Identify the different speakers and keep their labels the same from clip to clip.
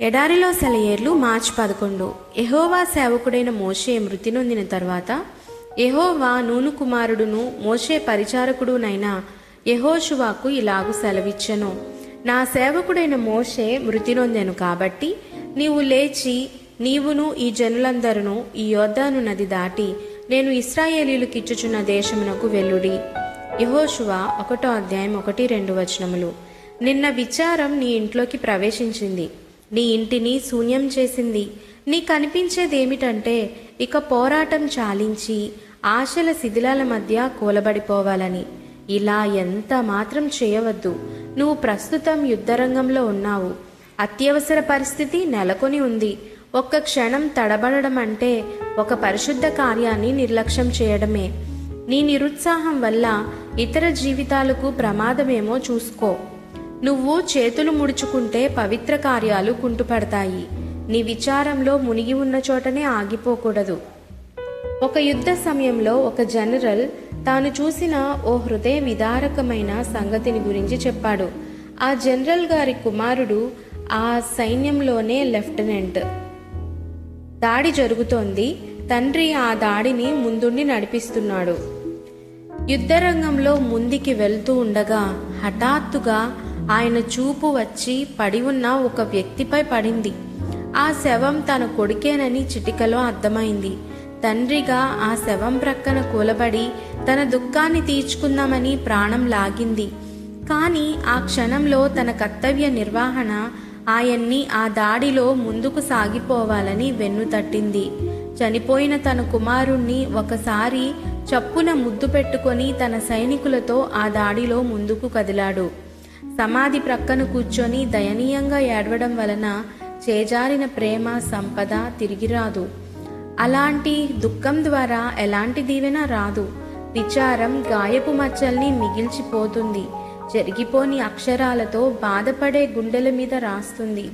Speaker 1: ఎడారిలో సెలయేర్లు మార్చి పదకొండు. ఎహోవా సేవకుడైన మోషే మృతి నొందిన తర్వాత ఎహోవా నూను కుమారుడును మోషే పరిచారకుడునైన యహోషువాకు ఇలాగు సెలవిచ్చెను. నా సేవకుడైన మోషే మృతి నొందెను కాబట్టి నీవు లేచి నీవును ఈ జనులందరూ ఈ యోద్ధాను నది దాటి నేను ఇస్రాయేలీలకిచ్చుచున్న దేశమునకు వెల్లుడి యహోషువ ఒకటో అధ్యాయం ఒకటి రెండు వచనములు. నిన్న విచారం నీ ఇంట్లోకి ప్రవేశించింది. నీ ఇంటిని శూన్యం చేసింది. నీ కనిపించేదేమిటంటే ఇక పోరాటం చాలించి ఆశల శిథిలాల మధ్య కూలబడిపోవాలని. ఇలా ఎంత మాత్రం చేయవద్దు. నువ్వు ప్రస్తుతం యుద్ధరంగంలో ఉన్నావు. అత్యవసర పరిస్థితి నెలకొని ఉంది. ఒక్క క్షణం తడబడడం అంటే ఒక పరిశుద్ధ కార్యాన్ని నిర్లక్ష్యం చేయడమే. నీ నిరుత్సాహం వల్ల ఇతర జీవితాలకు ప్రమాదమేమో చూసుకో. నువ్వు చేతులు ముడుచుకుంటే పవిత్ర కార్యాలు కుంటుపడతాయి. నీ విచారంలో మునిగి ఉన్న చోటనే ఆగిపోకూడదు. ఒక యుద్ధ సమయంలో ఒక జనరల్ తాను చూసిన ఓ హృదయ విదారకమైన సంగతిని గురించి చెప్పాడు. ఆ జనరల్ గారి కుమారుడు ఆ సైన్యంలోనే లెఫ్టినెంట్. దాడి జరుగుతోంది. తండ్రి ఆ దాడిని ముందుండి నడిపిస్తున్నాడు. యుద్ధరంగంలో ముందుకి వెళ్తూ ఉండగా హఠాత్తుగా ఆయన చూపు వచ్చి పడి ఉన్న ఒక వ్యక్తిపై పడింది. ఆ శవం తన కొడుకేనని చిటికలో అర్థమైంది. తండ్రిగా ఆ శవం ప్రక్కన కూలబడి తన దుఃఖాన్ని తీర్చుకుందామని ప్రాణం లాగింది. కానీ ఆ క్షణంలో తన కర్తవ్య నిర్వహణ ఆయన్ని ఆ దాడిలో ముందుకు సాగిపోవాలని వెన్ను తట్టింది. చనిపోయిన తన కుమారుణ్ణి ఒకసారి చప్పున ముద్దు పెట్టుకొని తన సైనికులతో ఆ దాడిలో ముందుకు కదిలాడు. సమాధి ప్రక్కన కూర్చొని దయనీయంగా ఏడవడం వలన చేజారిన ప్రేమ సంపద తిరిగి రాదు అలాంటి దుఃఖం ద్వారా ఎలాంటి దీవెన రాదు. విచారం గాయపు మచ్చల్ని మిగిల్చిపోతుంది. జరిగిపోని అక్షరాలతో బాధపడే గుండెల మీద రాస్తుంది.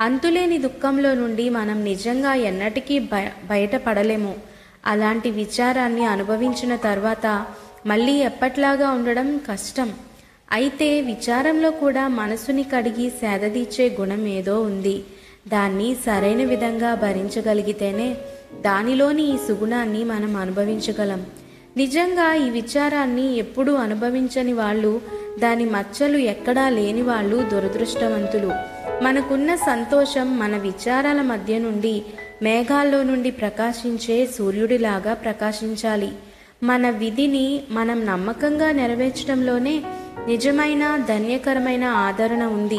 Speaker 1: అంతులేని దుఃఖంలో నుండి మనం నిజంగా ఎన్నటికీ బయ బయటపడలేము. అలాంటి విచారాన్ని అనుభవించిన తర్వాత మళ్ళీ ఎప్పట్లాగా ఉండడం కష్టం. అయితే విచారంలో కూడా మనసుని కడిగి సేదదీర్చే గుణం ఏదో ఉంది. దాన్ని సరైన విధంగా భరించగలిగితేనే దానిలోని ఈ సుగుణాన్ని మనం అనుభవించగలం. నిజంగా ఈ విచారాన్ని ఎప్పుడూ అనుభవించని వాళ్ళు దాని మచ్చలు ఎక్కడా లేని వాళ్ళు దురదృష్టవంతులు. మనకున్న సంతోషం మన విచారాల మధ్య నుండి మేఘాల్లో నుండి ప్రకాశించే సూర్యుడిలాగా ప్రకాశించాలి. మన విధిని మనం నమ్మకంగా నెరవేర్చడంలోనే నిజమైన ధన్యకరమైన ఆదరణ ఉంది.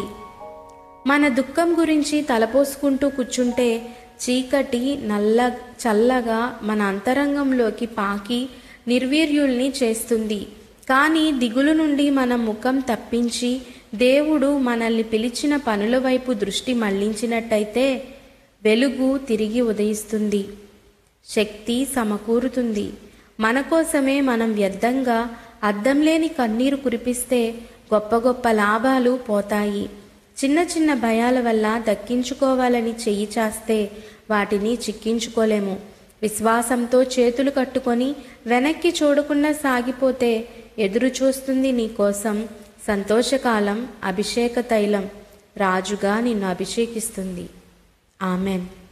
Speaker 1: మన దుఃఖం గురించి తలపోసుకుంటూ కూర్చుంటే చీకటి నల్ల చల్లగా మన అంతరంగంలోకి పాకి నిర్వీర్యుల్ని చేస్తుంది. కానీ దిగులు నుండి మన ముఖం తప్పించి దేవుడు మనల్ని పిలిచిన పనుల వైపు దృష్టి మళ్ళించినట్టయితే వెలుగు తిరిగి ఉదయిస్తుంది. శక్తి సమకూరుతుంది. మన కోసమే మనం వ్యర్థంగా అద్దం లేని కన్నీరు కురిపిస్తే గొప్ప గొప్ప లాభాలు పోతాయి. చిన్న చిన్న భయాల వల్ల దక్కించుకోవాలని చెయ్యి చాస్తే వాటిని చిక్కించుకోలేము. విశ్వాసంతో చేతులు కట్టుకొని వెనక్కి చూడకుండా సాగిపోతే ఎదురు చూస్తుంది నీకోసం సంతోషకాలం అభిషేక తైలం. రాజుగా నిన్ను అభిషేకిస్తుంది. ఆమెన్.